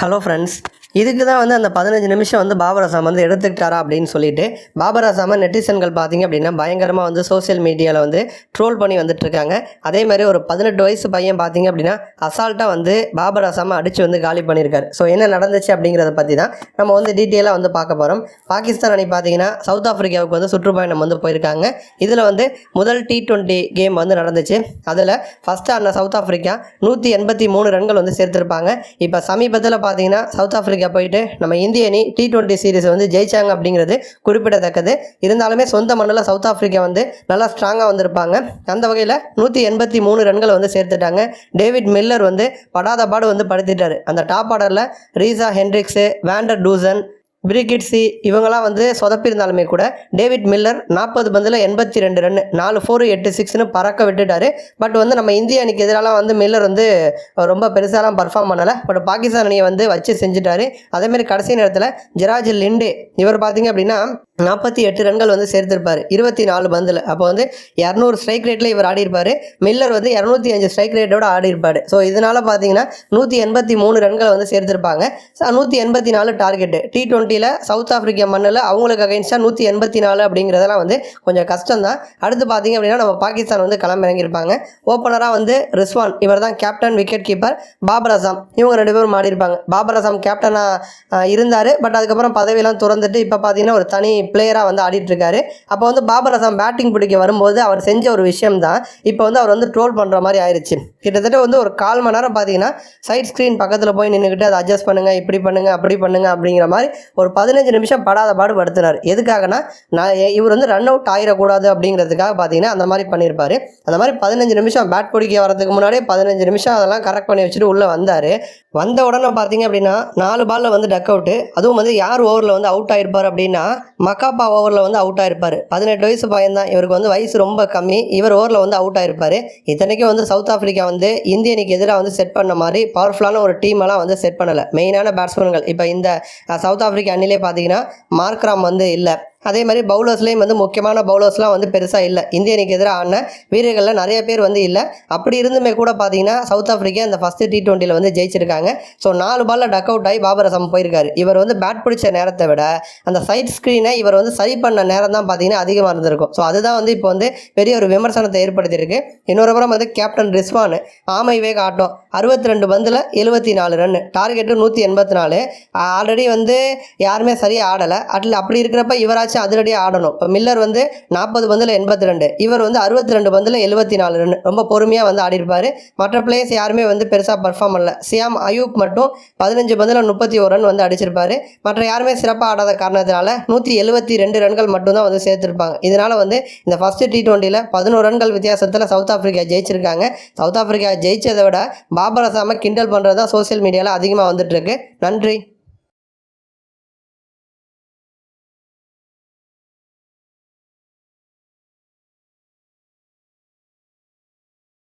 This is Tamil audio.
ஹலோ ஃப்ரெண்ட்ஸ் இதுக்கு தான் வந்து அந்த பதினஞ்சு நிமிஷம் வந்து பாபர் அசாம் வந்து எடுத்துக்கிட்டாரா அப்படின்னு சொல்லிட்டு பாபர் அசாமை நெட்டிசன்கள் பார்த்தீங்க அப்படின்னா பயங்கரமாக வந்து சோஷியல் மீடியாவில் வந்து ட்ரோல் பண்ணி வந்துட்டுருக்காங்க. அதே மாதிரி ஒரு பதினெட்டு வயசு பையன் பார்த்தீங்க அப்படின்னா அசால்ட்டாக வந்து பாபர் அசாமை அடித்து வந்து காலி பண்ணியிருக்காரு. ஸோ என்ன நடந்துச்சு அப்படிங்கிறத பற்றி தான் நம்ம வந்து டீட்டெயிலாக வந்து பார்க்க போகிறோம் பாகிஸ்தான் அணி பார்த்தீங்கன்னா சவுத் ஆஃப்ரிக்காவுக்கு வந்து சுற்றுப்பயணம் வந்து போயிருக்காங்க. இதில் வந்து முதல் டி டுவெண்ட்டி கேம் வந்து நடந்துச்சு. அதில் ஃபஸ்ட்டு அந்த சவுத் ஆஃப்ரிக்கா நூற்றி எண்பத்தி மூணு ரன்கள் வந்து சேர்த்துருப்பாங்க. இப்போ சமீபத்தில் பார்த்தீங்கன்னா சவுத் ஆஃப்ரிக்கா போயிட்டு நம்ம இந்திய அணி டி டுவெண்ட்டி சீரிஸ் வந்து ஜெயிச்சாங்க அப்படிங்கிறது குறிப்பிடத்தக்கது. இருந்தாலுமே சொந்த மண்ணில் சவுத் ஆஃப்ரிக்கா வந்து நல்லா ஸ்ட்ராங்காக வந்திருப்பாங்க. அந்த வகையில் நூற்றி எண்பத்தி மூணு ரன்களை வந்து சேர்த்துட்டாங்க. டேவிட் மில்லர் வந்து படாத பாடு வந்து படுத்திட்டாரு. அந்த டாப் ஆர்டரில் ரீசா ஹென்ரிக்ஸு வேண்டர் டூசன் பிரிகிட்ஸி இவங்களாம் வந்து சொதப்பிருந்தாலுமே கூட டேவிட் மில்லர் நாற்பது பந்தில் எண்பத்தி ரெண்டு ரன் நாலு ஃபோர் எட்டு சிக்ஸ்னு பறக்க விட்டுட்டார். பட் வந்து நம்ம இந்திய அணிக்கு எதிராலாம் வந்து மில்லர் வந்து ரொம்ப பெருசாலாம் பர்ஃபார்ம் பண்ணலை. பட் பாகிஸ்தான் அணியை வந்து வச்சு செஞ்சுட்டாரு. அதேமாரி கடைசி நேரத்தில் ஜிராஜ் லிண்டே இவர் பார்த்தீங்க அப்படின்னா நாற்பத்தி எட்டு ரன்கள் வந்து சேர்த்திருப்பார் இருபத்தி நாலு பந்தில். அப்போ வந்து இரநூறு ஸ்ட்ரைக் ரேட்டில் இவர் ஆடிருப்பார் மில்லர் வந்து இரநூத்தி அஞ்சு ஸ்ட்ரைக் ரேட்டோட ஆடியிருப்பார். ஸோ இதனால் பார்த்தீங்கன்னா நூற்றி எண்பத்தி மூணு ரன்களை வந்து சேர்த்திருப்பாங்க. நூற்றி எண்பத்தி நாலு டார்கெட்டு டி போட்டியில் சவுத் ஆஃப்ரிக்கா மண்ணில் அவங்களுக்கு அகைன்ஸ்டாக நூற்றி எண்பத்தி நாலு அப்படிங்கிறதெல்லாம் வந்து கொஞ்சம் கஷ்டம் தான் அடுத்து பார்த்தீங்க அப்படின்னா நம்ம பாகிஸ்தான் வந்து களமிறங்கியிருப்பாங்க. ஓப்பனராக வந்து ரிஸ்வான் இவர் தான் captain wicket keeper Babar Azam. இவங்க ரெண்டு பேரும் ஆடிருப்பாங்க பாபர் அசாம் கேப்டனாக இருந்தார். பட் அதுக்கப்புறம் பதவியெல்லாம் துறந்துட்டு இப்போ பார்த்தீங்கன்னா ஒரு தனி பிளேயராக வந்து ஆடிட்டுருக்காரு. அப்போ வந்து பாபர் அசாம் பேட்டிங் பிடிக்க வரும்போது அவர் செஞ்ச ஒரு விஷயம் தான் இப்போ வந்து அவர் வந்து ட்ரோல் பண்ணுற மாதிரி ஆயிடுச்சு கிட்டத்தட்ட வந்து ஒரு கால் மணி நேரம் பார்த்தீங்கன்னா சைட் ஸ்க்ரீன் பக்கத்தில் போய் நின்றுக்கிட்டு அதை அட்ஜஸ்ட் பண்ணுங்கள் இப்படி பண்ணுங்கள் அப்படி பண்ணுங்கள் அப்படிங்கிற மாதிரி ஒரு பதினஞ்சு நிமிஷம் படாத பாடு படுத்தினார் எதுக்காகனா நான் இவர் வந்து ரன் அவுட் ஆகிடக்கூடாது அப்படிங்கிறதுக்காக பார்த்தீங்கன்னா அந்த மாதிரி பண்ணியிருப்பாரு அந்த மாதிரி பதினஞ்சு நிமிஷம் பேட் பிடிக்க வரதுக்கு முன்னாடியே பதினஞ்சு நிமிஷம் அதெல்லாம் கரெக்ட் பண்ணி வச்சுட்டு உள்ளே வந்தார். வந்த உடனே பார்த்தீங்க அப்படின்னா நாலு பாலில் வந்து டக் அவுட்டு அதுவும் வந்து யார் ஓவரில் வந்து அவுட் ஆகிருப்பார் அப்படின்னா மக்காப்பா ஓவரில் வந்து அவுட் ஆயிருப்பார். பதினெட்டு வயசு பையன் தான் இவருக்கு வந்து வயசு ரொம்ப கம்மி. இவர் ஓவரில் வந்து அவுட் ஆயிருப்பார். இத்தனைக்கும் வந்து சவுத் ஆஃப்ரிக்கா வந்து இந்திய எதிராக வந்து செட் பண்ண மாதிரி பவர்ஃபுல்லான ஒரு டீம் எல்லாம் வந்து செட் பண்ணலை. மெயினான பேட்ஸ்மேன்கள் இப்போ இந்த சவுத் ஆஃப்ரிக்கா அன்னிலே பார்த்தீங்கன்னா மார்க்ராம் வந்து இல்லை. அதே மாதிரி பவுலர்ஸ்லேயும் வந்து முக்கியமான பவுலர்ஸ்லாம் வந்து பெருசாக இல்லை. இந்திய அணிக்கு எதிராக ஆடின வீரர்களில் நிறைய பேர் வந்து இல்லை. அப்படி இருந்துமே கூட பார்த்தீங்கன்னா சவுத் ஆஃப்ரிக்கா இந்த ஃபஸ்ட்டு டி டுவெண்ட்டியில் வந்து ஜெயிச்சிருக்காங்க. ஸோ நாலு பாலில் டக் அவுட் ஆகி பாபர் அசம் போயிருக்காரு. இவர் வந்து பேட் பிடிச்ச நேரத்தை விட அந்த சைட் ஸ்க்ரீனை இவர் வந்து சரி பண்ண நேரம் தான் பார்த்தீங்கன்னா அதிகமாக இருந்திருக்கும். ஸோ அதுதான் வந்து இப்போ வந்து பெரிய ஒரு விமர்சனத்தை ஏற்படுத்தியிருக்கு. இன்னொரு புறம் வந்து கேப்டன் ரிஸ்வான் ஆமை வேக ஆட்டம். அறுபத்தி ரெண்டு பந்தில் எழுபத்தி நாலு ரன் டார்கெட்டு நூற்றி எண்பத்தி நாலு ஆல்ரெடி வந்து யாருமே சரியாக ஆடலை. அட்ல அப்படி இருக்கிறப்ப இவராச்சும் அதிரடியாக ஆடணும். இப்போ மில்லர் வந்து நாற்பது பந்தில் எண்பத்தி ரெண்டு இவர் வந்து அறுபத்தி ரெண்டு பந்தில் எழுபத்தி நாலு ரன். ரொம்ப பொறுமையாக வந்து ஆடிருப்பார் மற்ற பிளேயர்ஸ் யாருமே வந்து பெருசாக பர்ஃபார்ம் பண்ணல. சியாம் அயூப் மட்டும் பதினஞ்சு பந்தில் முப்பத்தி ஒரு ரன் வந்து அடிச்சிருப்பாரு. மற்ற யாருமே சிறப்பாக ஆடாத காரணத்தினால நூற்றி எழுபத்தி ரெண்டு ரன்கள் மட்டும்தான் வந்து சேர்த்துருப்பாங்க. இதனால் வந்து இந்த ஃபஸ்ட்டு டி ட்வெண்ட்டியில் பதினோரு ரன்கள் வித்தியாசத்தில் சவுத் ஆஃப்ரிக்கா ஜெயிச்சிருக்காங்க. சவுத் ஆஃப்ரிக்கா ஜெயிச்சதை விட பாபர் அசாமை கிண்டல் பண்ணுறது தான் சோஷியல் மீடியாவில் அதிகமாக வந்துட்டுருக்கு நன்றி.